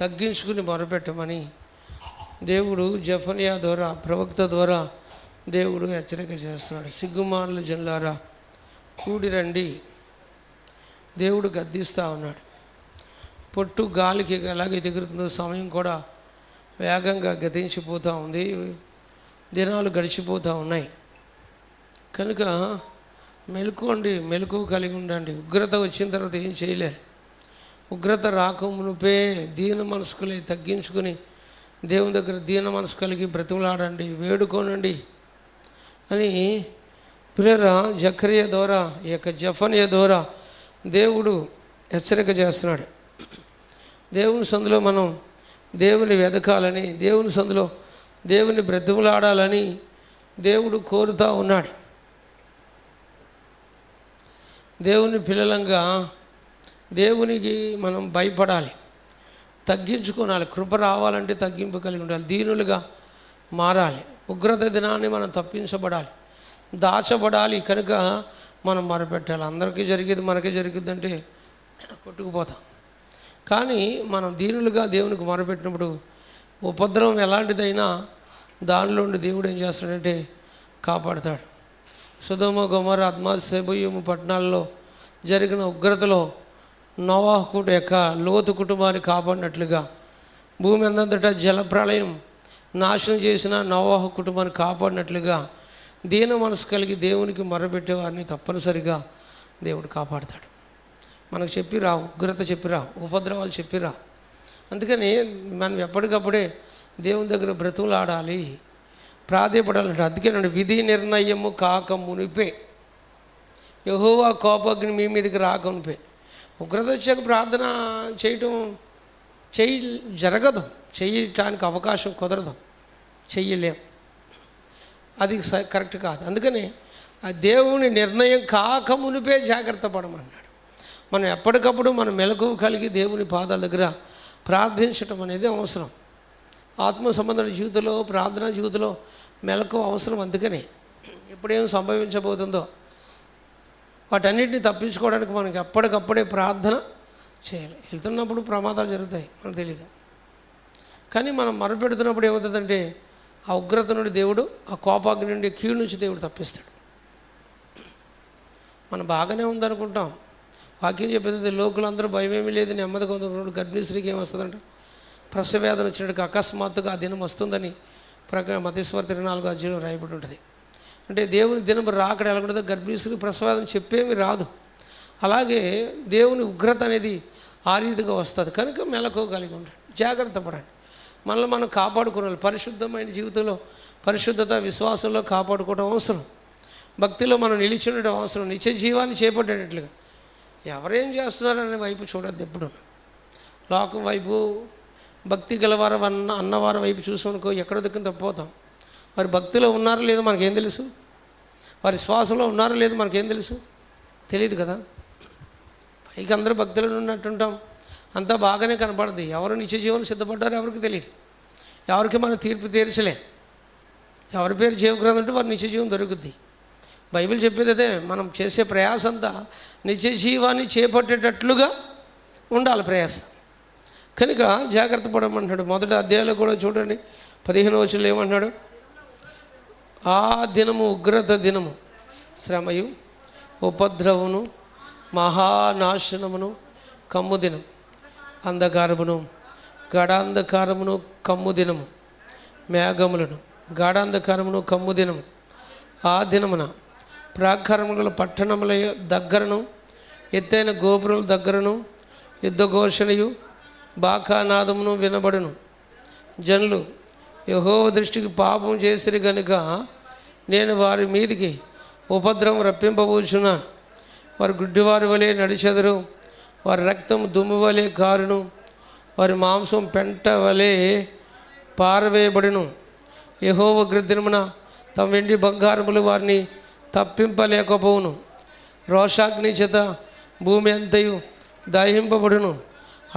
తగ్గించుకుని మొరపెట్టమని దేవుడు జఫనియా ద్వారా ప్రవక్త ద్వారా దేవుడు హెచ్చరిక చేస్తున్నాడు. సిగ్గుమానుల జనులారా కూడి రండి. దేవుడు గద్దిస్తూ ఉన్నాడు. పొట్టు గాలికి ఎలాగే ఎదుగుతుందో సమయం కూడా వేగంగా గతించిపోతూ ఉంది. దినాలు గడిచిపోతూ ఉన్నాయి. కనుక మెలుకోండి మెలకు కలిగి ఉండండి. ఉగ్రత వచ్చిన తర్వాత ఏం చేయలేరు. ఉగ్రత రాకమునుపే దీన మనసుకులే తగ్గించుకుని దేవుని దగ్గర దీన మనసు కలిగి బ్రతిమలాడండి వేడుకోనండి అని ప్రేర జక్రియ ద్వారా ఈ యొక్క జఫనియ ద్వారా దేవుడు హెచ్చరిక చేస్తున్నాడు. దేవుని సందులో మనం దేవుని వెదకాలని దేవుని సందులో దేవుని బ్రతిమలాడాలని దేవుడు కోరుతూ ఉన్నాడు. దేవుని పిల్లలంగా దేవునికి మనం భయపడాలి. తగ్గించుకోనాలి. కృప రావాలంటే తగ్గింపు కలిగి ఉండాలి. దీనులుగా మారాలి. ఉగ్రత దినాన్ని మనం తప్పించబడాలి. దాచబడాలి. కనుక మనం మరపెట్టాలి. అందరికీ జరిగేది మనకే జరిగిద్దంటే కొట్టుకుపోతాం. కానీ మనం దీనులుగా దేవునికి మొరపెట్టినప్పుడు ఉపద్రవం ఎలాంటిదైనా దానిలో ఉండి దేవుడు ఏం చేస్తాడంటే కాపాడతాడు. సుధమ గుమర అద్మా సెబుయము పట్టణాల్లో జరిగిన ఉగ్రతలో నోవాహు యొక్క లోతు కుటుంబాన్ని కాపాడినట్లుగా భూమి అందంతటా జలప్రళయం నాశనం చేసిన నోవాహు కుటుంబాన్ని కాపాడినట్లుగా దీన మనసు కలిగి దేవునికి మొరబెట్టే వారిని తప్పనిసరిగా దేవుడు కాపాడతాడు. మనకు చెప్పిరా ఉగ్రత చెప్పిరా ఉపద్రవాలు చెప్పిరా అందుకని మనం ఎప్పటికప్పుడే దేవుని దగ్గర బ్రతుకులాడాలి ప్రాధేయపడాలంటే అందుకేనండి విధి నిర్ణయము కాక మునిపే. యహోవా కోపగ్ని మీ మీదకి రాకమునిపే ఉగ్రత వచ్చాక ప్రార్థన చేయటం చేయి జరగదు. చేయటానికి అవకాశం కుదరదు. చెయ్యలేం అది స- కరెక్ట్ కాదు. అందుకని ఆ దేవుని నిర్ణయం కాక మునిపే జాగ్రత్త పడమన్నాడు. మనం ఎప్పటికప్పుడు మనం మెలకువ కలిగి దేవుని పాదాల దగ్గర ప్రార్థించటం అనేది అవసరం. ఆత్మ సంబంధమైన జీవితంలో ప్రార్థనా జీవితంలో మెలకు అవసరం. అందుకని ఎప్పుడేం సంభవించబోతుందో వాటన్నిటిని తప్పించుకోవడానికి మనకి ఎప్పటికప్పుడే ప్రార్థన చేయాలి. వెళ్తున్నప్పుడు ప్రమాదాలు జరుగుతాయి మనకు తెలియదు కానీ మనం మరపెడుతున్నప్పుడు ఏమవుతుందంటే ఆ ఉగ్రత నుండి దేవుడు ఆ కోపాగ్ని నుండి కీడు నుంచి దేవుడు తప్పిస్తాడు. మనం బాగానే ఉందనుకుంటాం. వాక్యం చెప్పేది లోకులందరూ భయమేమీ లేదు నెమ్మదిగా ఉందనుకున్నాడు గర్భిణీశ్రీకి ఏమొస్తుందంట ప్రసవేదన వచ్చినట్టుగా అకస్మాత్తుగా ఆ దినం వస్తుందని ప్రక మతేశ్వర తిరుగు నాలుగు అధ్యయనం రాయబడి ఉంటుంది. అంటే దేవుని దినం రాకడ ఎలా ఉంటుందో గర్భిణీ చెప్పేమి రాదు. అలాగే దేవుని ఉగ్రత అనేది ఆ రీతిగా వస్తుంది. కనుక మెలకు కలిగి ఉండండి. జాగ్రత్త పడండి. మనల్ని మనం కాపాడుకోవాలి. పరిశుద్ధమైన జీవితంలో పరిశుద్ధత విశ్వాసంలో కాపాడుకోవడం అవసరం. భక్తిలో మనం నిలిచి ఉండడం అవసరం. నిత్య జీవాన్ని చేపట్టేటట్లుగా. ఎవరేం చేస్తున్నారనే వైపు చూడద్దు ఎప్పుడు. లోకం వైపు భక్తి గలవారు అన్న అన్నవారి వైపు చూసుకునుకో ఎక్కడ దిక్కున తప్పిపోతాం. వారి భక్తిలో ఉన్నారో లేదో మనకేం తెలుసు? వారి శ్వాసంలో ఉన్నారో లేదో మనకేం తెలుసు? తెలియదు కదా. పైకి అందరూ భక్తులు ఉన్నట్టుంటాం. అంతా బాగానే కనపడదు ఎవరు నిత్య జీవనం సిద్ధపడ్డారో ఎవరికి తెలియదు ఎవరికి మనం తీర్పు తీర్చలే. ఎవరి పేరు జీవగ్రంథం అంటే వారి నిత్య జీవం దొరుకుద్ది. బైబిల్ చెప్పేది అదే మనం చేసే ప్రయాస అంతా నిత్య జీవాన్ని చేపట్టేటట్లుగా ఉండాలి ప్రయాస. కనుక జాగ్రత్త పడమంటాడు మొదటి అధ్యాయంలో కూడా చూడండి. పదిహేను వచ్చులు ఏమంటున్నాడు? ఆ దినము ఉగ్రత దినము. శ్రమయు ఉపద్రవమును మహానాశనమును కమ్ము దినం. అంధకారమును గడాంధకారమును కమ్ము దినము. మేఘములను గాఢాంధకారమును కమ్ము దినము. ఆ దినమున ప్రాకారముల పట్టణముల దగ్గరను ఎత్తైన గోపురుల దగ్గరను యుద్ధఘోషణయు బాకానాదమును వినబడును. జనులు యహోవ దృష్టికి పాపం చేసిరి కనుక నేను వారి మీదికి ఉపద్రవం రప్పింపబోచున్నాను. వారి గుడ్డివారి వలె నడిచెదరు వారి రక్తం దుమ్ము వలె కారును వారి మాంసం పెంట వలె పారవేయబడును. యహోవ గృద్దినమున తమ వెండి బంగారములు వారిని తప్పింపలేకపోవును. రోషాగ్ని చేత భూమి అంతయు దహింపబడును.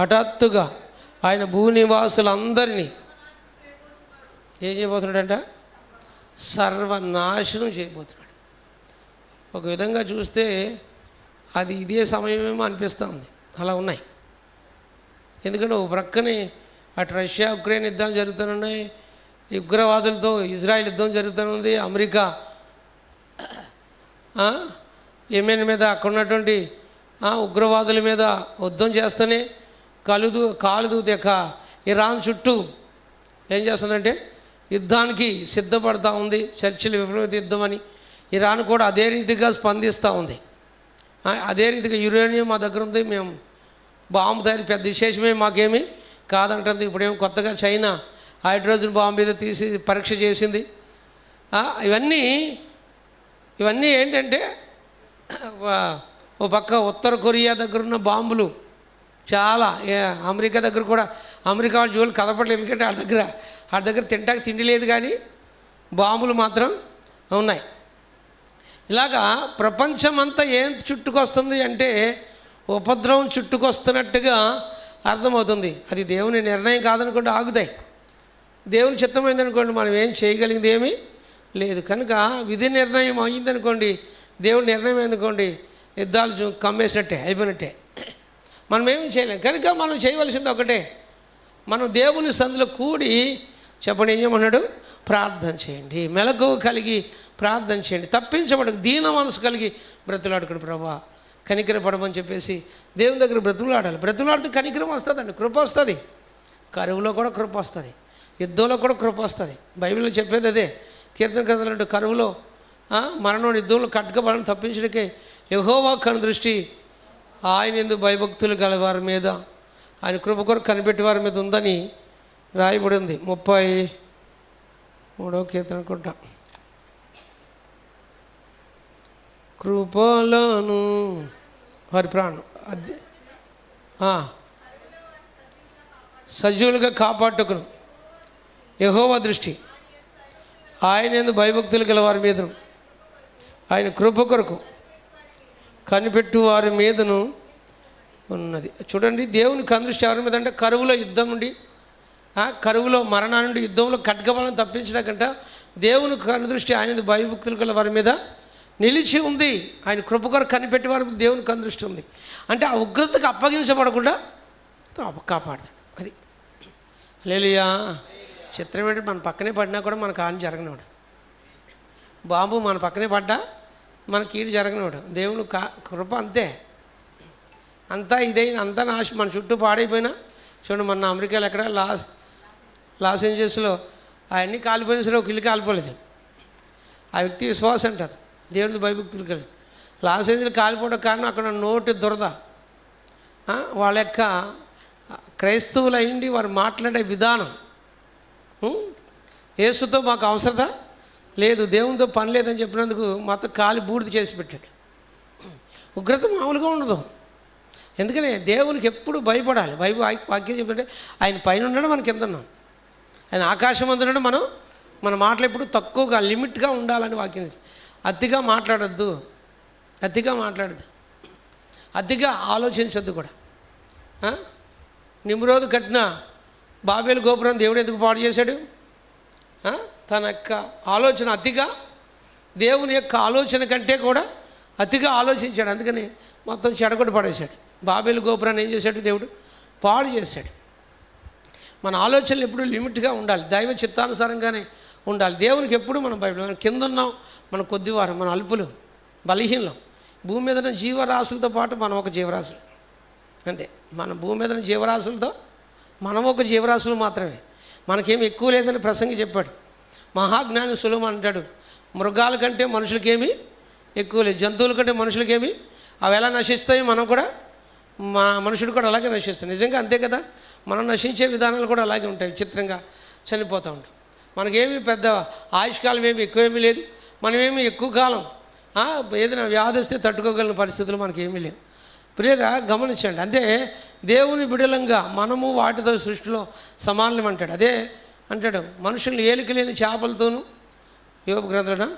హఠాత్తుగా ఆయన భూనివాసులందరినీ ఏం చేయబోతున్నాడంట? సర్వనాశనం చేయబోతున్నాడు. ఒక విధంగా చూస్తే అది ఇదే సమయమేమో అనిపిస్తుంది అలా ఉన్నాయి. ఎందుకంటే ఒక ప్రక్కనే అటు రష్యా ఉక్రెయిన్ యుద్ధాలు జరుగుతున్నాయి. ఉగ్రవాదులతో ఇజ్రాయెల్ యుద్ధం జరుగుతున్నది. అమెరికా యమెన్ మీద అక్కడ ఉన్నటువంటి ఉగ్రవాదుల మీద యుద్ధం చేస్తూనే కలుదు కాలు దూతెక్క ఇరాన్ చుట్టూ ఏం చేస్తుందంటే యుద్ధానికి సిద్ధపడతా ఉంది చర్చిలు విఫలమైతే యుద్ధమని ఇరాన్ కూడా అదే రీతిగా స్పందిస్తూ ఉంది. అదే రీతిగా యురేనియం మా దగ్గర ఉంది మేము బాంబు తయారు పెద్ద విశేషమే మాకేమి కాదంటుంది. ఇప్పుడేమో కొత్తగా చైనా హైడ్రోజన్ బాంబు మీద తీసి పరీక్ష చేసింది. ఇవన్నీ ఇవన్నీ ఏంటంటే ఓ పక్క ఉత్తర కొరియా దగ్గర ఉన్న బాంబులు. చాలా అమెరికా దగ్గర కూడా అమెరికా వాళ్ళు జోలు కదపట్లేదు ఎందుకంటే వాళ్ళ దగ్గర వాళ్ళ దగ్గర తింటాక తిండి లేదు కానీ బాంబులు మాత్రం ఉన్నాయి. ఇలాగా ప్రపంచమంతా ఏం చుట్టుకొస్తుంది అంటే ఉపద్రవం చుట్టుకొస్తున్నట్టుగా అర్థమవుతుంది. అది దేవుని నిర్ణయం కాదనుకోండి ఆగుతాయి. దేవుని చిత్తమైందనుకోండి మనం ఏం చేయగలిగింది ఏమీ లేదు. కనుక విధి నిర్ణయం అయిందనుకోండి దేవుడి నిర్ణయం అయిందనుకోండి యుద్ధాలు కమ్మేసినట్టే అయిపోయినట్టే. మనం ఏమీ చేయలేం. కనుక మనం చేయవలసింది ఒకటే. మనం దేవుని సందులో కూడి చెప్పండి ఏం చేయమన్నాడు ప్రార్థన చేయండి. మెలకువ కలిగి ప్రార్థన చేయండి. తప్పించబడు దీన మనసు కలిగి బ్రతులాడుకుడు ప్రభా. కనికర పడమని చెప్పేసి దేవుని దగ్గర బ్రతులాడాలి. బ్రతులాడితే కనికరం వస్తుందండి కృప వస్తుంది. కరువులో కూడా కృప వస్తుంది. యుద్ధంలో కూడా కృప వస్తుంది. బైబిల్లో చెప్పేది అదే. కీర్తన కథలంటే కరువులో మరణం యుద్ధంలో కట్టుకబడని తప్పించడానికే యహోవా కను దృష్టి ఆయన ఎందు భయభక్తులు గల వారి మీద ఆయన కృప కొరకు కనిపెట్టేవారి మీద ఉందని రాయబడి ఉంది. ముప్పై మూడో కీర్తన అనుకుంటా. కృపలను వారి ప్రాణం. అది సజీవులుగా కాపాడుకును యహోవ దృష్టి. ఆయన ఎందు భయభక్తులు గల వారి మీదను. ఆయన కృప కొరకు కనిపెట్టు వారి మీదను ఉన్నది. చూడండి దేవుని కందృష్టి ఎవరి మీద అంటే కరువులో యుద్ధం ఉండి కరువులో మరణా నుండి యుద్ధంలో ఖడ్గబలం తప్పించడాకంట దేవుని కనుదృష్టి ఆయన భయభక్తులు గల వారి మీద నిలిచి ఉంది. ఆయన కృప కనిపెట్టి వారి మీద దేవుని కనుదృష్టి ఉంది. అంటే ఆ ఉగ్రతకు అప్పగించబడకుండా కాపాడతాడు. అది. లేలియా చిత్రం ఏంటంటే మన పక్కనే పడినా కూడా మనకు హాని జరగనివాడు బాంబు మన పక్కనే పడ్డా మన కీడు జరగనివాడు దేవుడు కా కృప అంతే. అంతా ఇదైన అంతా నాశ మన చుట్టూ పాడైపోయినా చూడండి మన అమెరికాలో ఎక్కడ లాస్ట్ లాస్ ఏంజల్స్లో అవన్నీ కాలిపోయిన సరే ఒక ఇల్లు కాలిపోలేదు. ఆ వ్యక్తి విశ్వాసం అంటారు. దేవుని భయభక్తులు కలిగి. లాస్ ఏంజల్స్ కాలిపోవడం కారణం అక్కడ నోటి దురద. వాళ్ళ యొక్క క్రైస్తవులు అయిండి వారు మాట్లాడే విధానం. యేసుతో మాకు అవసరత లేదు దేవునితో పని లేదని చెప్పినందుకు మొత్తం కాలి బూడిద చేసి పెట్టాడు. ఉగ్రత మామూలుగా ఉండదు. ఎందుకని దేవునికి ఎప్పుడు భయపడాలి. భయ వాక్యం చెప్తుంటే ఆయన పైన ఉండడం మన కింద ఉన్నాం ఆయన ఆకాశం అందులో మనం మన మాటలు ఎప్పుడు తక్కువగా లిమిట్గా ఉండాలని వాక్యం అతిగా మాట్లాడద్దు. అతిగా మాట్లాడద్దు. అతిగా ఆలోచించద్దు కూడా. ఆ? నిమ్రోదు కట్టిన బాబేలు గోపురం దేవుడు ఎందుకు పాడు చేశాడు? తన యొక్క ఆలోచన అతిగా దేవుని యొక్క ఆలోచన కంటే కూడా అతిగా ఆలోచించాడు. అందుకని మొత్తం చెడగొట్టు పడేశాడు. బాబేలు గోపురాన్ని ఏం చేశాడు దేవుడు? పాడు చేశాడు. మన ఆలోచనలు ఎప్పుడు లిమిట్గా ఉండాలి దైవ చిత్తానుసారంగానే ఉండాలి. దేవునికి ఎప్పుడు మనం బైబిల్ మనం కింద ఉన్నాం మన కొద్దివారం మన అల్పులు బలహీనలం. భూమి మీద జీవరాశులతో పాటు మనం ఒక జీవరాశులు. అంతే. మన భూమి మీద జీవరాశులతో మనం ఒక జీవరాశులు మాత్రమే. మనకేం ఎక్కువ లేదని ప్రసంగి చెప్పాడు. మహాజ్ఞాని సులువు అంటాడు మృగాల కంటే మనుషులకేమి ఎక్కువ లేదు. జంతువుల కంటే మనుషులకేమి? అవి ఎలా నశిస్తాయి? మనం కూడా మా మనుషుడు కూడా అలాగే నశిస్తాయి నిజంగా అంతే కదా? మనం నశించే విధానాలు కూడా అలాగే ఉంటాయి చిత్రంగా చనిపోతూ ఉంటాం మనకేమీ పెద్ద ఆయుష్కాలం ఏమి ఎక్కువేమీ లేదు. మనమేమి ఎక్కువ కాలం ఏదైనా వ్యాధి వస్తే తట్టుకోగలిగిన పరిస్థితులు మనకేమీ లేవు. ప్రియరా గమనించండి. అంటే దేవుని బిడలంగా మనము వాటితో సృష్టిలో సమానం అంటాడు అదే అంటాడు మనుషుల్ని ఏలిక లేని చేపలతోనూ యోగ గ్రంథన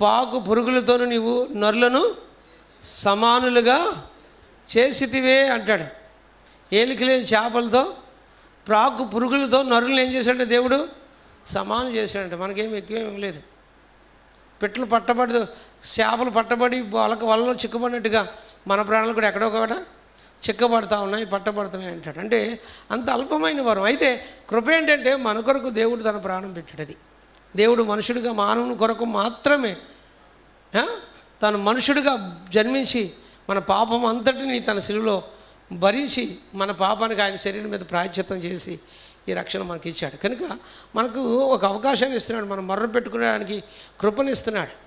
పాకు పురుగులతోనూ నీవు నరులను సమానులుగా చేసితివే అంటాడు. ఏలిక లేని చేపలతో ప్రాకు పురుగులతో నరులను ఏం చేశాడంటే దేవుడు సమానం చేశాడంటే. మనకేమి ఎక్కువేమీ లేదు. పిట్టలు పట్టబడి చేపలు పట్టబడి వాళ్ళకి వలలో చిక్కబడినట్టుగా మన ప్రాణాలు కూడా ఎక్కడో కూడా చిక్కబడతా ఉన్నాయి పట్టబడుతున్నాయి అంటాడు. అంటే అంత అల్పమైన వరం. అయితే కృప ఏంటంటే మన కొరకు దేవుడు తన ప్రాణం పెట్టాడు దేవుడు మనుషుడిగా మానవుని కొరకు మాత్రమే తను మనుషుడిగా జన్మించి మన పాపం అంతటిని తన శిలువలో భరించి మన పాపానికి ఆయన శరీరం మీద ప్రాయశ్చిత్తం చేసి ఈ రక్షణ మనకి ఇచ్చాడు కనుక మనకు ఒక అవకాశాన్ని ఇస్తున్నాడు. మనం మర్ర పెట్టుకునేడానికి కృపనిస్తున్నాడు.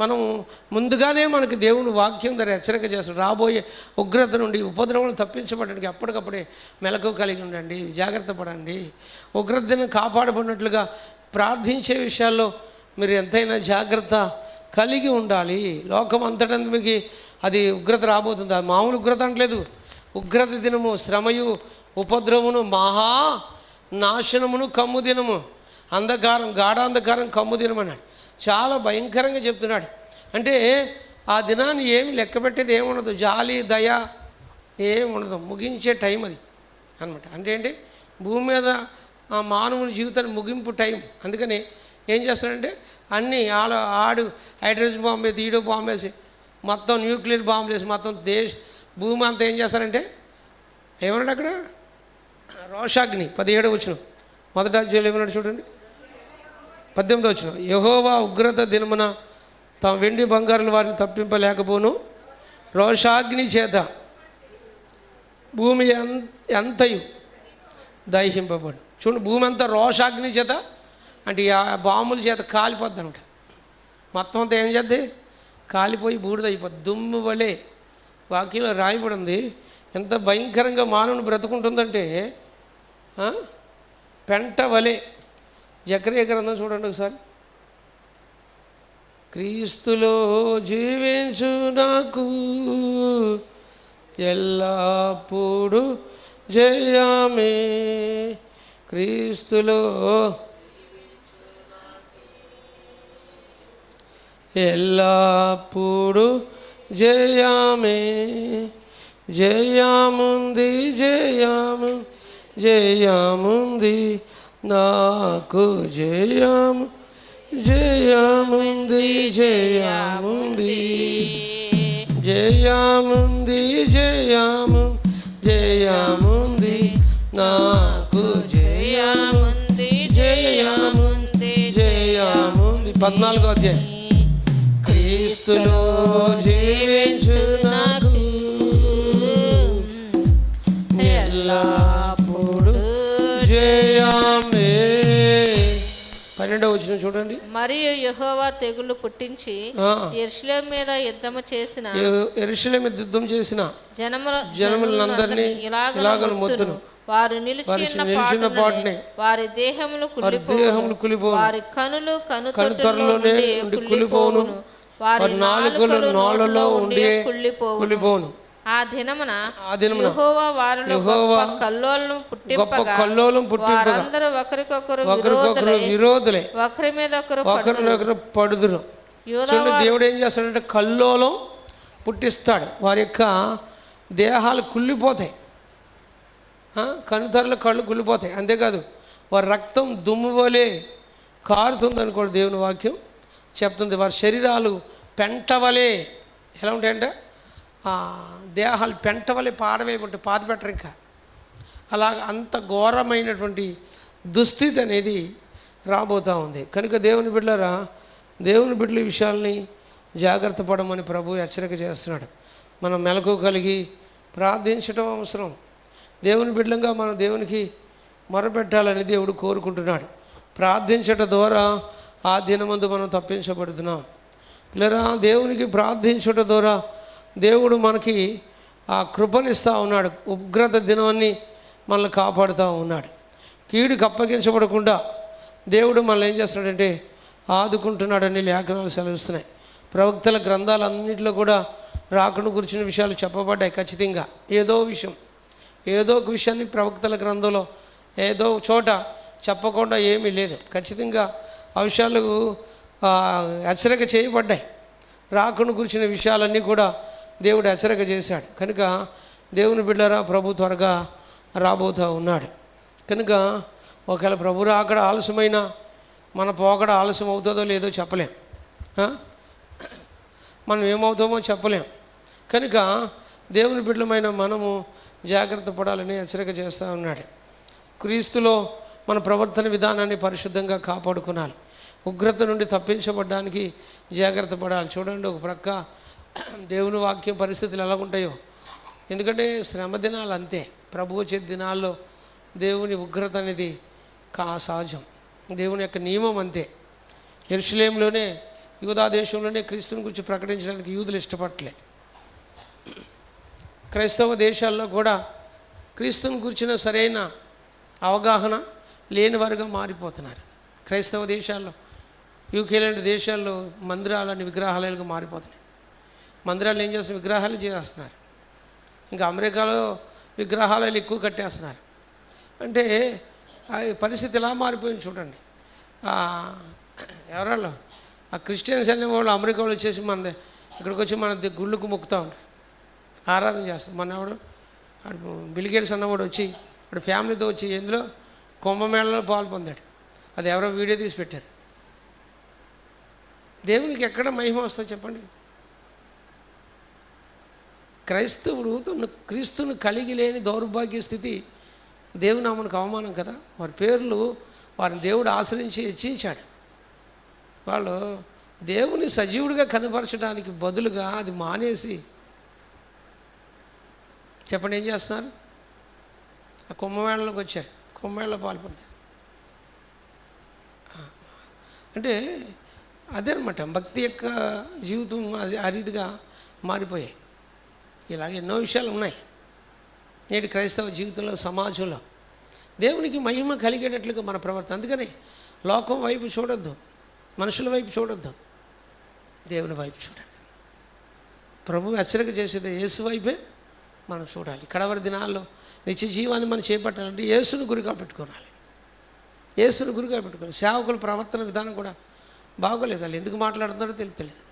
మనం ముందుగానే మనకి దేవుని వాక్యం ద్వారా హెచ్చరిక చేస్తాడు. రాబోయే ఉగ్రత నుండి ఉపద్రవం తప్పించబడడానికి అప్పటికప్పుడే మెలకు కలిగి ఉండండి జాగ్రత్త పడండి. ఉగ్రతను కాపాడబడినట్లుగా ప్రార్థించే విషయాల్లో మీరు ఎంతైనా జాగ్రత్త కలిగి ఉండాలి. లోకం అంతటా మీకు అది ఉగ్రత రాబోతుంది. అది మామూలు ఉగ్రత అంటలేదు. ఉగ్రత దినము శ్రమయు ఉపద్రవమును మహా నాశనమును కమ్ము దినము. అంధకారం గాఢాంధకారం కమ్ము దినం అన్నాడు. చాలా భయంకరంగా చెప్తున్నాడు. అంటే ఆ దినాన్ని ఏమి లెక్క పెట్టేది ఏముండదు. జాలి దయ ఏమి ఉండదు. ముగించే టైం అది అనమాట అంటే ఏంటి? భూమి మీద ఆ మానవుని జీవితాన్ని ముగింపు టైం. అందుకని ఏం చేస్తాడంటే అన్నీ ఆడ ఆడు హైడ్రోజన్ బాంబేసి ఈడో బాంబేసి మొత్తం న్యూక్లియర్ బాంబులు వేసి మొత్తం దేశ భూమి అంతా ఏం చేస్తారంటే ఏమన్నాడు అక్కడ? రోషాగ్ని పదిహేడు వచ్చిన మొదట అధ్యాయులు ఏమన్నాడు చూడండి. పద్దెనిమిది వచ్చిన యహోవా ఉగ్రత దినమున తమ వెండి బంగారులు వారిని తప్పింపలేకపోను. రోషాగ్ని చేత భూమి ఎంతయు దహింపబడు. చూడండి భూమి అంతా రోషాగ్ని చేత అంటే ఆ బాంబుల చేత కాలిపోద్ది అనమాట. మొత్తం అంతా ఏం చేద్ది? కాలిపోయి బూడిద అయిపోద్ది. దుమ్ము వలే వాక్యంలో రాయబడింది ఎంత భయంకరంగా మానవుని బ్రతుకుంటుందంటే పెంట వలె. జక్రియ గ్రంథం చూడండి ఒకసారి. క్రీస్తులో జీవించు నాకు ఎల్లప్పుడు జయామే. క్రీస్తులో ఎల్లప్పుడూ జయమే జయముంది జయము జయముంది నాకు జయము జయముంది జయముంది జయముంది జయము జయముంది నాకు జయము ముంది జయముంది జయముంది పద్నాలుగో అధ్యాయం క్రీస్తులో జీవించు నాకు ఎల్లప్పుడు జయమే. పన్నెండవ వచ్చిన చూడండి. మరియు యెహోవా తెగులు పుట్టించి ఆ, ఎర్షులేం మీద యుద్ధము చేసిన ఎ- ఎరుషలేము యుద్ధం చేసిన జనముల జనములందరినీ ఇలాగను ఇలాగను మొత్తును. వారు నిలిచిన పాటునే. వారి దేహములు కులిపోను వారి కనులు కనుతొరలోనే కుళ్ళిపోవును. వారి నాలుకలు నోళ్ళలో ఉండి కుళ్ళిపోవును. కులిపోను ఆ దినమున ఆ దినమున యెహోవా వారిలో యెహోవా గొప్ప కల్లోలను గొప్ప పుట్టింపగా కల్లోలం పుట్టింపగా వారందరూ ఒకరికొకరు ఒకరికొకరు విరోధులై ఒకరి మీద ఒకరు ఒకరినొకరు పడుదురు. చూడండి దేవుడు ఏం చేస్తాడంటే కల్లోలం పుట్టిస్తాడు. వారి యొక్క దేహాలు కుళ్ళిపోతాయి. ఆ, కనుతరలు కళ్ళు కుళ్ళిపోతాయి. అంతేకాదు వారి రక్తం దుమ్ము వలె కారుతుంది అనుకోండి దేవుని వాక్యం. చెప్తుంది వారి శరీరాలు పెంటవలే ఎలా ఉంటాయంటే దేహాలు పెంటవలే పాడవేయబట్టి పాత పెట్టరు ఇంకా. అలాగ అంత ఘోరమైనటువంటి దుస్థితి అనేది రాబోతూ ఉంది. కనుక దేవుని బిడ్డలారా దేవుని బిడ్డల విషయాల్ని జాగ్రత్త పడమని ప్రభు హెచ్చరిక చేస్తున్నాడు. మనం మెలకు కలిగి ప్రార్థించడం అవసరం. దేవుని బిడ్డలంగా మనం దేవునికి మొరపెట్టాలని దేవుడు కోరుకుంటున్నాడు. ప్రార్థించటం ద్వారా ఆ దినమందు మనం తప్పించబడుతున్నాం. పిల్లరా దేవునికి ప్రార్థించుట ద్వారా దేవుడు మనకి ఆ కృపనిస్తూ ఉన్నాడు. ఉగ్రత దినాన్ని మనల్ని కాపాడుతూ ఉన్నాడు. కీడుకు అప్పగించబడకుండా దేవుడు మనల్ని ఏం చేస్తున్నాడంటే ఆదుకుంటున్నాడని లేఖనాలు సెలవిస్తున్నాయి. ప్రవక్తల గ్రంథాలన్నింటిలో కూడా రాకును గురించిన విషయాలు చెప్పబడ్డాయి ఖచ్చితంగా. ఏదో విషయం ఏదో ఒక విషయాన్ని ప్రవక్తల గ్రంథంలో ఏదో చోట చెప్పకుండా ఏమీ లేదు. ఖచ్చితంగా ఆ విషయాలు హెచ్చరిక చేయబడ్డాయి. రాకును గురించిన విషయాలన్నీ కూడా దేవుడు హెచ్చరిక చేశాడు. కనుక దేవుని బిడ్డరా ప్రభు త్వరగా రాబోతూ ఉన్నాడు. కనుక ఒకవేళ ప్రభు రాకడ ఆలస్యమైనా మన పోకడ ఆలస్యం అవుతుందో లేదో చెప్పలేం. మనం ఏమవుతామో చెప్పలేం. కనుక దేవుని బిడ్డలమైన మనము జాగ్రత్త పడాలని హెచ్చరిక చేస్తూ ఉన్నాడు. క్రీస్తులో మన ప్రవర్తన విధానాన్ని పరిశుద్ధంగా కాపాడుకున్నాను ఉగ్రత నుండి తప్పించబడడానికి జాగ్రత్త పడాలి. చూడండి ఒక ప్రక్క దేవుని వాక్యం పరిస్థితులు ఎలా ఉంటాయో. ఎందుకంటే శ్రమ దినాలు అంతే. ప్రభు వచ్చే దినాల్లో దేవుని ఉగ్రత అనేది కా సహజం. దేవుని యొక్క నియమం అంతే. ఎరుషులేంలోనే యూదా దేశంలోనే క్రీస్తుని గురించి ప్రకటించడానికి యూదులు ఇష్టపడలే. క్రైస్తవ దేశాల్లో కూడా క్రీస్తుని గురించిన సరైన అవగాహన లేని వారుగా మారిపోతున్నారు. క్రైస్తవ దేశాల్లో యూకే లాంటి దేశాల్లో మందిరాలని విగ్రహాలయాలుగా మారిపోతున్నాయి. మందిరాలు ఏం చేస్తున్నారు విగ్రహాలు చేస్తున్నారు. ఇంకా అమెరికాలో విగ్రహాలయాలు ఎక్కువ కట్టేస్తున్నారు. అంటే ఆ పరిస్థితి ఎలా మారిపోయింది చూడండి. ఎవరాళ్ళు? ఆ క్రిస్టియన్స్ అనే వాళ్ళు అమెరికా వాళ్ళు వచ్చేసి మన ఇక్కడికి వచ్చి మన ద- గుళ్ళకు మొక్కుతూ ఉంటారు. ఆరాధన చేస్తారు. మన ఎవడు? వాడు బిలిగేట్స్ అన్నవాడు వచ్చి వాడు ఫ్యామిలీతో వచ్చి ఎందులో కుంభమేళలో పాలు పొందాడు. అది ఎవరో వీడియో తీసి పెట్టారు. దేవునికి ఎక్కడ మహిమ వస్తుంది చెప్పండి? క్రైస్తవుడు తను క్రీస్తును కలిగి లేని దౌర్భాగ్య స్థితి దేవుని ఆమెకు అవమానం కదా? వారి పేర్లు వారిని దేవుడు ఆశ్రయించి హెచ్చించాడు. వాళ్ళు దేవుని సజీవుడిగా కనపరచడానికి బదులుగా అది మానేసి చెప్పండి ఏం చేస్తున్నారు? ఆ కుంభమేళలోకి వచ్చారు. కుంభమేళలో పాల్పొందారు. అంటే అదేనమాట భక్తి యొక్క జీవితం అది ఆ రీతిగా మారిపోయాయి. ఇలాగ ఎన్నో విషయాలు ఉన్నాయి. నేటి క్రైస్తవ జీవితంలో సమాజంలో దేవునికి మహిమ కలిగేటట్లుగా మన ప్రవర్తన. అందుకని లోకం వైపు చూడొద్దు మనుషుల వైపు చూడొద్దు దేవుని వైపు చూడండి. ప్రభు హెచ్చరిక చేసేది యేసు వైపే మనం చూడాలి. కడవరి దినాల్లో నిత్య జీవాన్ని మనం చేపట్టాలంటే యేసును గురిగా పెట్టుకోవాలి. యేసును గురిగా పెట్టుకోవాలి. సేవకుల ప్రవర్తన విధానం కూడా బాగోలేదు వాళ్ళు ఎందుకు మాట్లాడుతున్నారో తెలియలేదు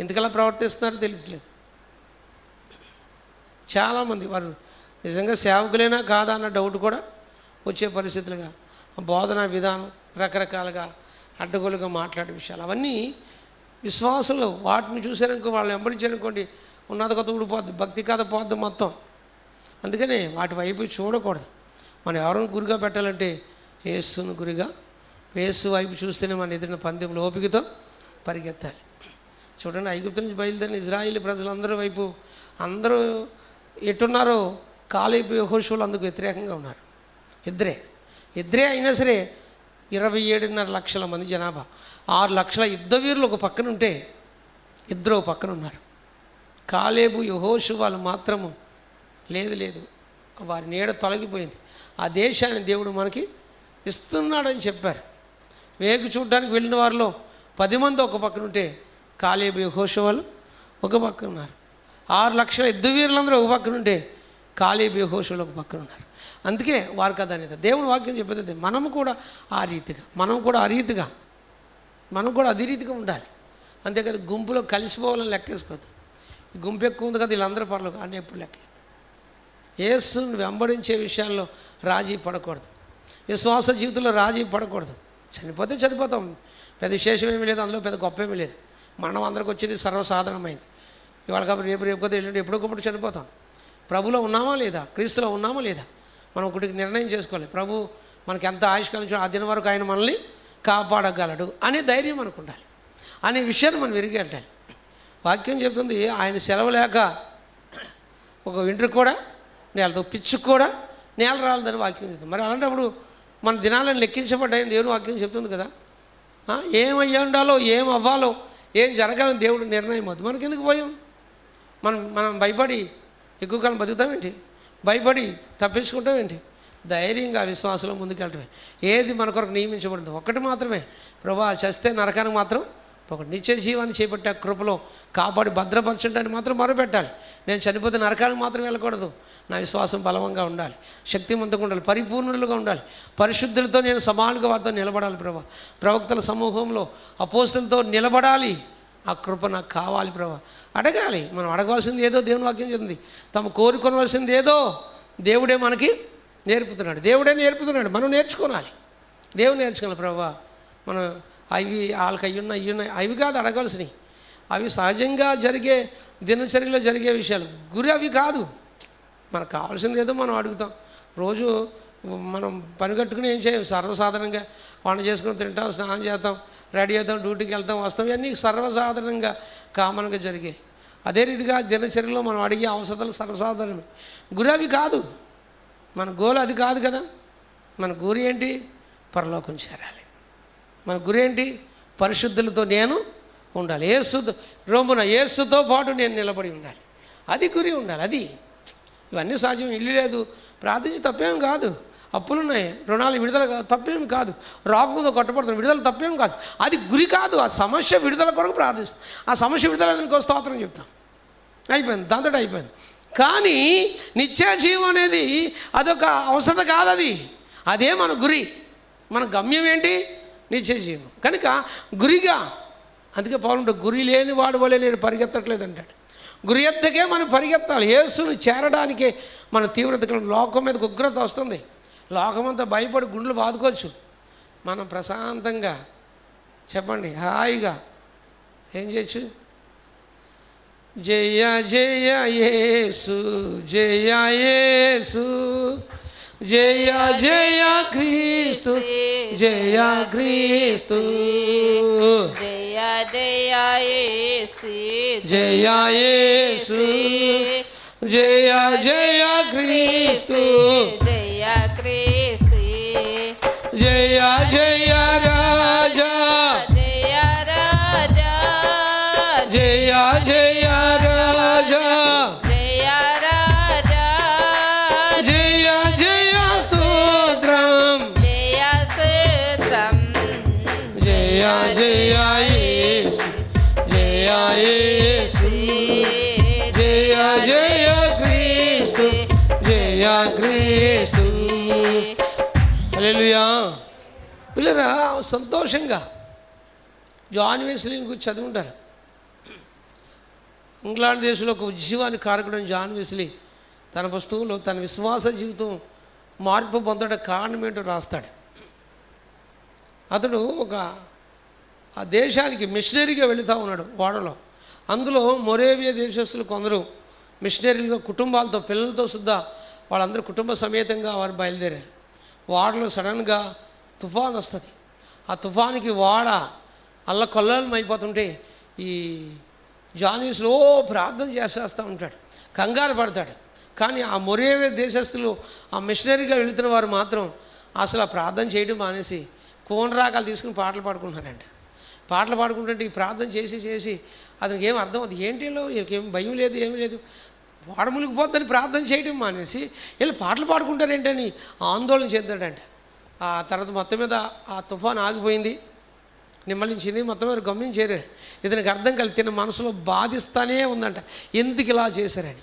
ఎందుకలా ప్రవర్తిస్తున్నారో తెలియట్లేదు చాలామంది వారు నిజంగా సేవకులేనా కాదా అన్న డౌట్ కూడా వచ్చే పరిస్థితులుగా బోధన విధానం రకరకాలుగా అడ్డగోలుగా మాట్లాడే విషయాలు. అవన్నీ విశ్వాసులు వాటిని చూసారనుకో వాళ్ళు వెంబడించారనుకోండి ఉన్నది కథ ఊడిపోద్ది భక్తి కథ పోద్ది మొత్తం. అందుకనే వాటి వైపు చూడకూడదు. మనం ఎవరిని గురిగా పెట్టాలంటే ఏసును గురిగా వేసు వైపు చూస్తేనే మన ఎదురిన పందెంలో ఓపికతో పరిగెత్తాలి. చూడండి ఐగుప్తు నుంచి బయలుదేరిన ఇజ్రాయిల్ ప్రజలందరి వైపు అందరూ ఎట్టున్నారో కాలేపు యెహోషువలు అందుకు వ్యతిరేకంగా ఉన్నారు. ఇద్దరే. ఇద్దరే అయినా సరే ఇరవై ఏడున్నర లక్షల మంది జనాభా. ఆరు లక్షల యుద్ధ వీరులు ఒక పక్కన ఉంటే ఇద్దరు ఒక పక్కన ఉన్నారు. కాలేబు యహోషు వాళ్ళు మాత్రము లేదు లేదు. వారి నీడ తొలగిపోయింది? ఆ దేశాన్ని దేవుడు మనకి ఇస్తున్నాడని చెప్పారు. వేగు చూడడానికి వెళ్ళిన వారిలో పది మంది ఒక పక్కన ఉంటే కాలేబు యహోషు వాళ్ళు ఒక పక్కన ఉన్నారు. ఆరు లక్షల యుద్ధ వీరులందరూ ఒక పక్కన ఉంటే కాలేబు యహోషులు ఒక పక్కన ఉన్నారు. అందుకే వారికి అదనేది దేవుని వాక్యం చెప్పేది మనము కూడా ఆ రీతిగా మనం కూడా ఆ రీతిగా మనం కూడా అదే రీతిగా ఉండాలి. అంతేకాదు గుంపులో కలిసిపోవాలని లెక్కేసుకోవద్దు గుంపు ఎక్కువ ఉంది కదా వీళ్ళందరూ పర్లేదు అని ఎప్పుడు లెక్క యేసుని వెంబడించే విషయాల్లో రాజీ పడకూడదు. విశ్వాస జీవితంలో రాజీ పడకూడదు. చనిపోతే చనిపోతాం. పెద్ద విశేషం ఏమీ లేదు అందులో పెద్ద గొప్ప ఏమీ లేదు. మరణం అందరికి వచ్చేది సర్వసాధారణమైంది. ఇవాళ కాబట్టి రేపు రేపు కదా ఎల్లుండి ఎప్పుడో ఒకప్పుడు చనిపోతాం. ప్రభులో ఉన్నామా లేదా? క్రీస్తులో ఉన్నామా లేదా? మనం ఒకటికి నిర్ణయం చేసుకోవాలి. ప్రభు మనకి ఎంత ఆయుష్కాలం ఆ దిన వరకు ఆయన మనల్ని కాపాడగలడు అనే ధైర్యం మనకు ఉండాలి. అనే విషయాన్ని మనం విరిగి అంటాలి. వాక్యం చెబుతుంది ఆయన సెలవు లేక ఒక వింటర్ కూడా నేలతో పిచ్చు కూడా నేల రాలదని వాక్యం చెప్తుంది మరి అలాంటప్పుడు మన దినాలను లెక్కించబడ్డాయని దేవుని వాక్యం చెప్తుంది కదా. ఏమయ్యా ఉండాలో ఏం అవ్వాలో ఏం జరగాలని దేవుడు నిర్ణయం అవుతుంది మనకెందుకు భయం? మనం మనం భయపడి ఎక్కువ కాలం బతుకుతామేంటి భయపడి తప్పించుకుంటామేంటి ధైర్యంగా విశ్వాసంలో ముందుకెళ్ళటమే. ఏది మన కొరకు నియమించబడింది ఒక్కటి మాత్రమే. ప్రభా చస్తే నరకానికి మాత్రం ఒక నిత్య జీవాన్ని చేపట్టే కృపలో కాపాడి భద్రపరచడానికి మాత్రం మొరపెట్టాలి. నేను చనిపోతే నరకానికి మాత్రం వెళ్ళకూడదు. నా విశ్వాసం బలవంగా ఉండాలి. శక్తివంతంగా ఉండాలి. పరిపూర్ణులుగా ఉండాలి. పరిశుద్ధులతో నేను సమానుగా వారితో నిలబడాలి ప్రభా. ప్రవక్తల సమూహంలో అపోస్తులతో నిలబడాలి. ఆ కృప నాకు కావాలి ప్రభా. అడగాలి. మనం అడగవలసింది ఏదో దేవుని వాక్యం చెంది తమ కోరుకొనవలసింది ఏదో దేవుడే మనకి నేర్పుతున్నాడు. దేవుడే నేర్పుతున్నాడు. మనం నేర్చుకోవాలి దేవుడు నేర్చుకోవాలి ప్రభా. మనం అవి వాళ్ళకి అయ్యున్న ఉన్నాయి ఉన్నాయి. అవి కాదు అడగాల్సినవి అవి సహజంగా జరిగే దినచర్యలో జరిగే విషయాలు. గురి అవి కాదు. మనకు కావాల్సింది ఏదో మనం అడుగుతాం. రోజు మనం పని కట్టుకుని ఏం చేయం? సర్వసాధారణంగా వంట చేసుకుని తింటాం స్నానం చేస్తాం రెడీ అవుతాం డ్యూటీకి వెళ్తాం వస్తాం. ఇవన్నీ సర్వసాధారణంగా కామన్గా జరిగాయి. అదే రీతిగా దినచర్యలో మనం అడిగే అవసరాలు సర్వసాధారణమే. గురి అవి కాదు. మన గోలు అది కాదు కదా. మన గురి ఏంటి? పరలోకం చేరాలి. మన గురి ఏంటి? పరిశుద్ధులతో నేను ఉండాలి. ఏసుతో రొమ్మున ఏసుతో పాటు నేను నిలబడి ఉండాలి. అది గురి ఉండాలి. అది ఇవన్నీ సాధ్యం ఇల్లు లేదు. ప్రార్థించి తప్పేం కాదు. అప్పులున్నాయి రుణాలు విడుదల తప్పేం కాదు. రాకుందో కట్టుబడుతుంది విడుదల తప్పేం కాదు. అది గురి కాదు ఆ సమస్య విడుదల కొరకు ప్రార్థిస్తాం. ఆ సమస్య విడుదల దానికి స్తోత్రం చెప్తాం. అయిపోయింది దాంతో అయిపోయింది. కానీ నిత్యాజీవం అనేది అదొక అవసరం కాదు అది. అదే మన గురి. మన గమ్యం ఏంటి? నిత్యజీవం కనుక గురిగా అందుకే పౌరుడు గురి లేని వాడు వలె నేను పరిగెత్తట్లేదు అంటాడు గురి ఎద్దకే మనం పరిగెత్తాలి. యేసును చేరడానికే మన తీవ్రత లోకం మీదకి ఉగ్రత వస్తుంది. లోకమంతా భయపడి గుండెలు బాదుకోవచ్చు. మనం ప్రశాంతంగా చెప్పండి హాయిగా ఏం చేయొచ్చు? జయ జయ యేసు జయ యేసు జయ జయ క్రీస్తు జయ క్రీస్తు జయ జయ యేసు జయ యేసు జయ జయ క్రీస్తు జయ క్రీస్తు పిల్లరా? సంతోషంగా. జాన్ వెస్లీని గురించి చదువుంటారు. ఇంగ్లాండ్ దేశంలో ఒక ఉద్యమాన్ని కారకుడని జాన్ వెస్లీ తన పుస్తకంలో తన విశ్వాస జీవితం మార్పు పొందడం కారణం ఏంటో రాస్తాడు. అతడు ఒక ఆ దేశానికి మిషనరీగా వెళుతూ ఉన్నాడు ఓడలో. అందులో మొరేవియా దేశస్తులు కొందరు మిషనరీలుగా కుటుంబాలతో పిల్లలతో సుద్దా వాళ్ళందరూ కుటుంబ సమేతంగా వారు బయలుదేరారు. వాడలో సడన్గా తుఫాన్ వస్తుంది. ఆ తుఫానికి వాడ అల్ల కొల్లలం అయిపోతుంటే ఈ జానీస్లో స్లో ప్రార్థన చేసేస్తూ ఉంటాడు. కంగారు పడతాడు. కానీ ఆ మొరేవే దేశస్తులు ఆ మిషనరీగా వెళుతున్న వారు మాత్రం అసలు ఆ ప్రార్థన చేయడం మానేసి కోనరాకాలు తీసుకుని పాటలు పాడుకుంటున్నారంట. పాటలు పాడుకుంటుంటే ఈ ప్రార్థన చేసి చేసి అతనికి ఏం అర్థం అది ఏంటిలో వీళ్ళకేం భయం లేదు ఏమీ లేదు. వాడ మునిగిపోద్దని ప్రార్థన చేయడం మానేసి వీళ్ళు పాటలు పాడుకుంటారేంటని ఆందోళన చెందాడంట. ఆ తర్వాత మొత్తం మీద ఆ తుఫాన్ ఆగిపోయింది. నిమ్మలించింది మొత్తం మీద గమనించారు ఇతనికి అర్థం కలిగి తిన మనసులో బాధిస్తానే ఉందంట. ఎందుకు ఇలా చేశారని.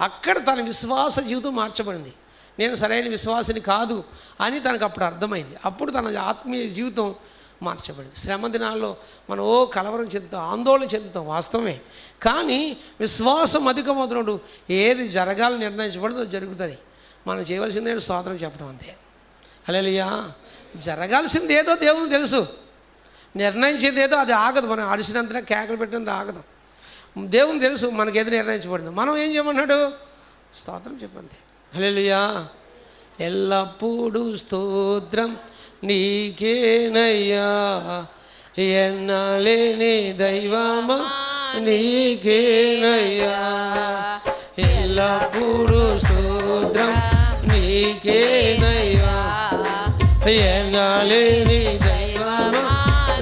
అక్కడ తన విశ్వాస జీవితం మార్చబడింది. నేను సరైన విశ్వాసిని కాదు అని తనకు అప్పుడు అర్థమైంది. అప్పుడు తన ఆత్మీయ జీవితం మార్చబడింది. శ్రమ దినాల్లో మనం ఓ కలవరం చెందుతాం ఆందోళన చెందుతాం వాస్తవమే. కానీ విశ్వాసం అధికమవుతున్నప్పుడు ఏది జరగాలని నిర్ణయించబడిందో జరుగుతుంది. మనం చేయవలసిందే స్వాతంత్రం చెప్పడం అంతే. అలెలియా జరగాల్సింది ఏదో దేవుని తెలుసు. నిర్ణయించేది ఏదో అది ఆగదు. మనం అడిచినంతనే కేకలు పెట్టినంత ఆగదు. దేవుని తెలుసు మనకి ఏది నిర్ణయించబడింది. మనం ఏం చేయమన్నాడు స్తోత్రం చెప్పండి. హల్లెలూయా. ఎల్లప్పుడూ స్తోత్రం నీకేనయ్యా. ఎన్నలేని దైవమా నీకేనయ్యా. ఎల్లప్పుడూ స్తోత్రం నీకే ఎన్నలేని దైవమా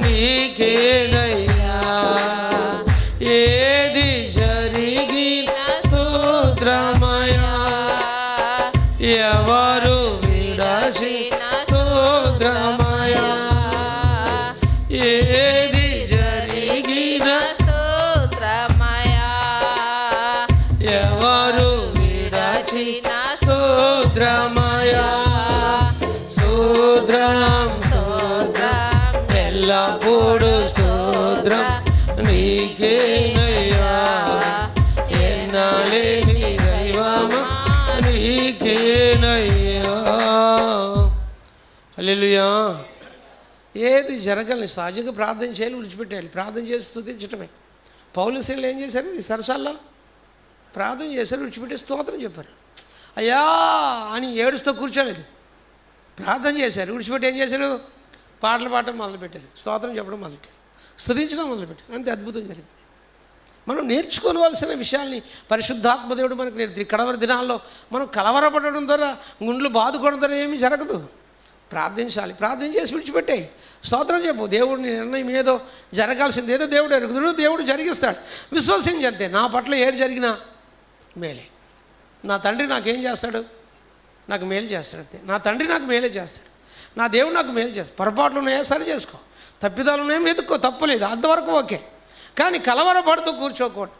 నీకేనయ్యా ఏది జరిగిన స్తోత్రమయా ఎవరు విడచిన స్తోత్రమయా ఏది జరిగిన స్తోత్రమయా ఎవరు విడచిన స్తోత్రమయా ఏది జరగని సహజంగా ప్రార్థన చేయాలి విడిచిపెట్టేయాలి. ప్రార్థన చేసి స్థుతించటమే. పౌలసీలు ఏం చేశారు? ఈ సరసాల్లో ప్రార్థన చేశారు విడిచిపెట్టి స్తోత్రం చెప్పారు. అయ్యా అని ఏడుస్తూ కూర్చోలేదు. ప్రార్థన చేశారు విడిచిపెట్టి ఏం చేశారు? పాటలు పాడటం మొదలుపెట్టారు స్తోత్రం చెప్పడం మొదలుపెట్టారు. స్థుతించడం మొదలుపెట్టారు. అంతే అద్భుతం జరిగింది. మనం నేర్చుకోవాల్సిన విషయాల్ని పరిశుద్ధాత్మ దేవుడు మనకు నేర్పి కడవరి దినాల్లో మనం కలవరపడడం ద్వారా గుండ్లు బాదుకోవడం ద్వారా ఏమీ జరగదు. ప్రార్థించాలి. ప్రార్థన చేసి విడిచిపెట్టే స్తోత్రం చెప్పు. దేవుడిని నిర్ణయం ఏదో జరగాల్సింది. ఏదో దేవుడు ఎరుగుతుడు దేవుడు జరిగిస్తాడు. విశ్వసించి అంతే. నా పట్ల ఏది జరిగినా మేలే. నా తండ్రి నాకేం చేస్తాడు? నాకు మేలు చేస్తాడు అంతే. నా తండ్రి నాకు మేలే చేస్తాడు. నా దేవుడు నాకు మేలు చేస్తాడు. పొరపాట్లు ఉన్నాయా? సరి చేసుకో. తప్పిదాలు ఉన్నాయో? వెతుక్కో. తప్పలేదు అంతవరకు ఓకే. కానీ కలవరపడుతూ కూర్చోకూడదు.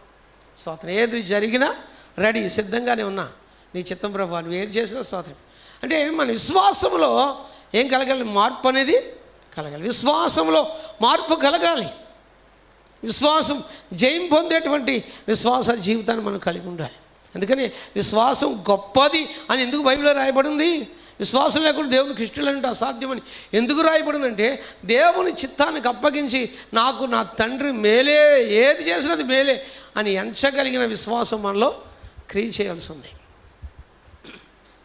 స్తోత్రం. ఏది జరిగినా రెడీ. సిద్ధంగానే ఉన్నా. నీ చిత్తం ప్రభావం నువ్వు ఏది చేసినా స్తోత్రం. అంటే మన విశ్వాసంలో ఏం కలగాలి? మార్పు అనేది కలగాలి. విశ్వాసంలో మార్పు కలగాలి. విశ్వాసం జయం పొందేటువంటి విశ్వాస జీవితాన్ని మనం కలిగి ఉండాలి. అందుకని విశ్వాసం గొప్పది అని ఎందుకు బైబిల్లో రాయబడింది? విశ్వాసం లేకుండా దేవునికి ఇష్టలంటే అసాధ్యమని ఎందుకు రాయబడిందంటే దేవుని చిత్తానికి అప్పగించి నాకు నా తండ్రి మేలే ఏది చేసినది మేలే అని ఎంచగలిగిన విశ్వాసం మనలో క్రియ చేయాల్సి ఉంది.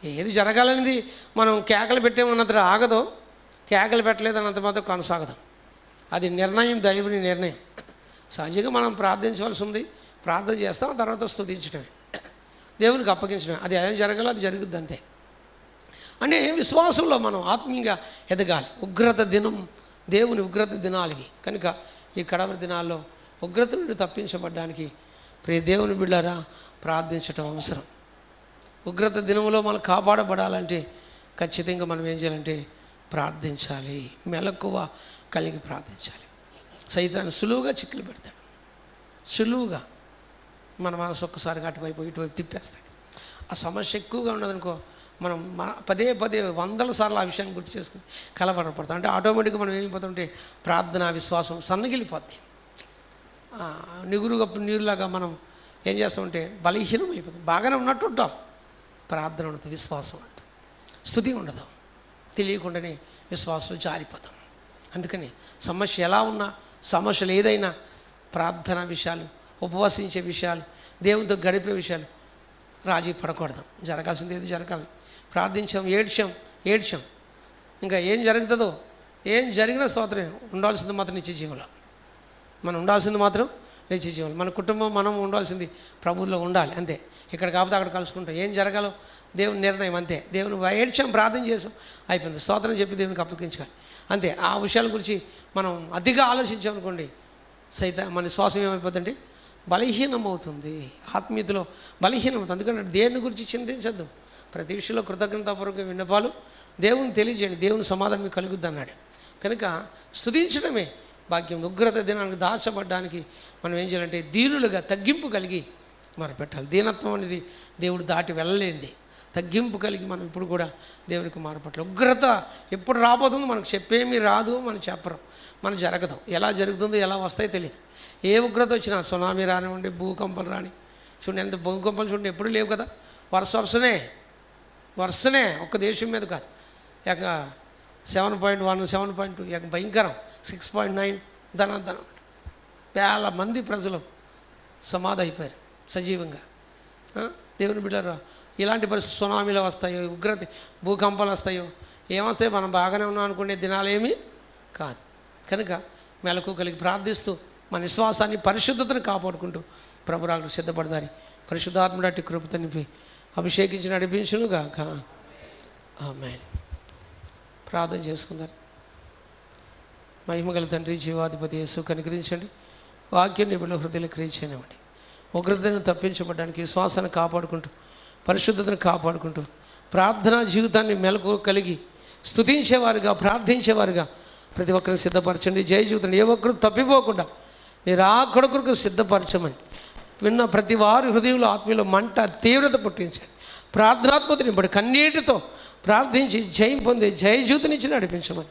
ఏది జరగాలనేది మనం కేకలు పెట్టామన్నంత ఆగదు. కేకలు పెట్టలేదు అన్నంత మాత్రం కొనసాగదు. అది నిర్ణయం దైవుని నిర్ణయం. సహజంగా మనం ప్రార్థించవలసి ఉంది. ప్రార్థన చేస్తాం తర్వాత స్థుతించడమే దేవునికి అప్పగించడమే అది ఏం జరగాలో అది జరుగుద్ది అంతే. అంటే విశ్వాసంలో మనం ఆత్మీయంగా ఎదగాలి. ఉగ్రత దినం దేవుని ఉగ్రత దినాలు ఇవి కనుక ఈ కడవరి దినాల్లో ఉగ్రత నుండి తప్పించబడ్డానికి ప్రియ దేవుని బిళ్ళారా ప్రార్థించటం అవసరం. ఉగ్రత దినంలో మనం కాపాడబడాలంటే ఖచ్చితంగా మనం ఏం చేయాలంటే ప్రార్థించాలి. మెలకువ కలిగి ప్రార్థించాలి. సైతాన్ని సులువుగా చిక్కులు పెడతాడు. సులువుగా మన మనసు ఒక్కసారిగా అటువైపు ఇటువైపు తిప్పేస్తాడు. ఆ సమస్య ఎక్కువగా ఉన్నదనుకో మనం మన పదే పదే వందల సార్లు ఆ విషయాన్ని గుర్తు చేసుకుని కలపడపడతాం అంటే ఆటోమేటిక్గా మనం ఏమైపోతుంటే ప్రార్థన విశ్వాసం సన్నగిలిపోద్ది నిగురుగా నీరులాగా మనం ఏం చేస్తామంటే బలహీనం అయిపోతుంది బాగానే ఉన్నట్టు ఉంటాం ప్రార్థన ఉంటుంది విశ్వాసం ఉండదు. స్థుతి ఉండదు. తెలియకుండానే విశ్వాసం జారిపోతాం. అందుకని సమస్య ఎలా ఉన్నా సమస్యలు ఏదైనా ప్రార్థన విషయాలు ఉపవసించే విషయాలు దేవునితో గడిపే విషయాలు రాజీ పడకూడదు. జరగాల్సింది ఏది జరగాలి? ప్రార్థించాం ఏడ్చాం ఏడ్చాం. ఇంకా ఏం జరుగుతుందో ఏం జరిగినా స్తోత్రం ఉండాల్సింది మాత్రం నిత్య జీవంలో. మనం ఉండాల్సింది మాత్రం నిత్య జీవం మన కుటుంబం మనం ఉండాల్సింది ప్రభువులో ఉండాలి అంతే. ఇక్కడ కాకపోతే అక్కడ కలుసుకుంటాం. ఏం జరగాలో? దేవుని నిర్ణయం అంతే. దేవుని ఏడ్చాం ప్రార్థన చేసాం అయిపోయింది. స్తోత్రం చెప్పి దేవునికి అప్పగించాలి. అంతే. ఆ విషయాల గురించి మనం అతిగా ఆలోచించామనుకోండి సైత మన శ్వాసం ఏమైపోతుందంటే బలహీనం అవుతుంది ఆత్మీయతలో బలహీనం అవుతుంది ఎందుకంటే దేని గురించి చింతించద్దు. ప్రతి విషయంలో కృతజ్ఞతాపూర్వక విన్నపాలు దేవుని తెలియజేయండి. దేవుని సమాధానం మీకు కలుగుద్ది అన్నాడు. కనుక స్తుతించడమే భాగ్యం. ఉగ్రత దినానికి దాచబడ్డానికి మనం ఏం చేయాలంటే దీనులుగా తగ్గింపు కలిగి మనం పెట్టాలి దీనత్వం అనేది దేవుడు దాటి వెళ్ళలేనిది. తగ్గింపు కలిగి మనం ఇప్పుడు కూడా దేవునికి మారపట్ల ఉగ్రత ఎప్పుడు రాబోతుందో మనకు చెప్పేమీ రాదు మనం చెప్పరు. మనం జరగదు. ఎలా జరుగుతుందో ఎలా వస్తాయో తెలియదు ఏ ఉగ్రత వచ్చినా సునామీ రానివ్వండి భూకంపాలు రాని. చూడండి ఎంత భూకంపాలు చూడండి ఎప్పుడు లేవు కదా. వరుస వరుసనే. వరుసనే. ఒక్క దేశం మీద కాదు. ఇక seven point one seven point two ఇక భయంకరం. సిక్స్ పాయింట్ నైన్ ధనాధనం. వేల మంది ప్రజలు సమాధి అయిపోయారు. సజీవంగా. దేవుని బిడ్డారు ఇలాంటి పరిస్థితి సునామీలు వస్తాయో ఉగ్రత భూకంపాలు వస్తాయో ఏమొస్తాయో మనం బాగానే ఉన్నాం అనుకునే దినాలేమీ కాదు. కనుక మెలకు కలిగి ప్రార్థిస్తూ మన విశ్వాసాన్ని పరిశుద్ధతను కాపాడుకుంటూ ప్రభురాలు సిద్ధపడదారి. పరిశుద్ధాత్మడటి కృప నింపి అభిషేకించి నడిపించును గాక. ఆమె ప్రార్థన చేసుకుందారు మహిమగల తండ్రి జీవాధిపతి యేసు కనికరించండి. వాక్యం నిపుణుల హృదయలు క్రియించనివ్వండి ఉగ్రతను తప్పించబడడానికి శ్వాసను కాపాడుకుంటూ పరిశుద్ధతను కాపాడుకుంటూ ప్రార్థనా జీవితాన్ని మెలకు కలిగి స్థుతించేవారుగా ప్రార్థించేవారుగా ప్రతి ఒక్కరిని సిద్ధపరచండి. జయ జీవితం ఏ ఒక్కరు తప్పిపోకుండా మీరు ఆ కొడుకులకు సిద్ధపరచమని విన్న ప్రతి వారి హృదయంలో ఆత్మీయులో మంట తీవ్రత పుట్టించండి. ప్రార్థనాత్మతని ఇప్పుడు కన్నీటితో ప్రార్థించి జయం పొంది జయ జ్యూతినిచ్చి నడిపించమని.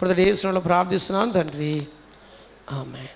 ప్రతి దేశంలో ప్రార్థిస్తున్నాను తండ్రి. ఆమె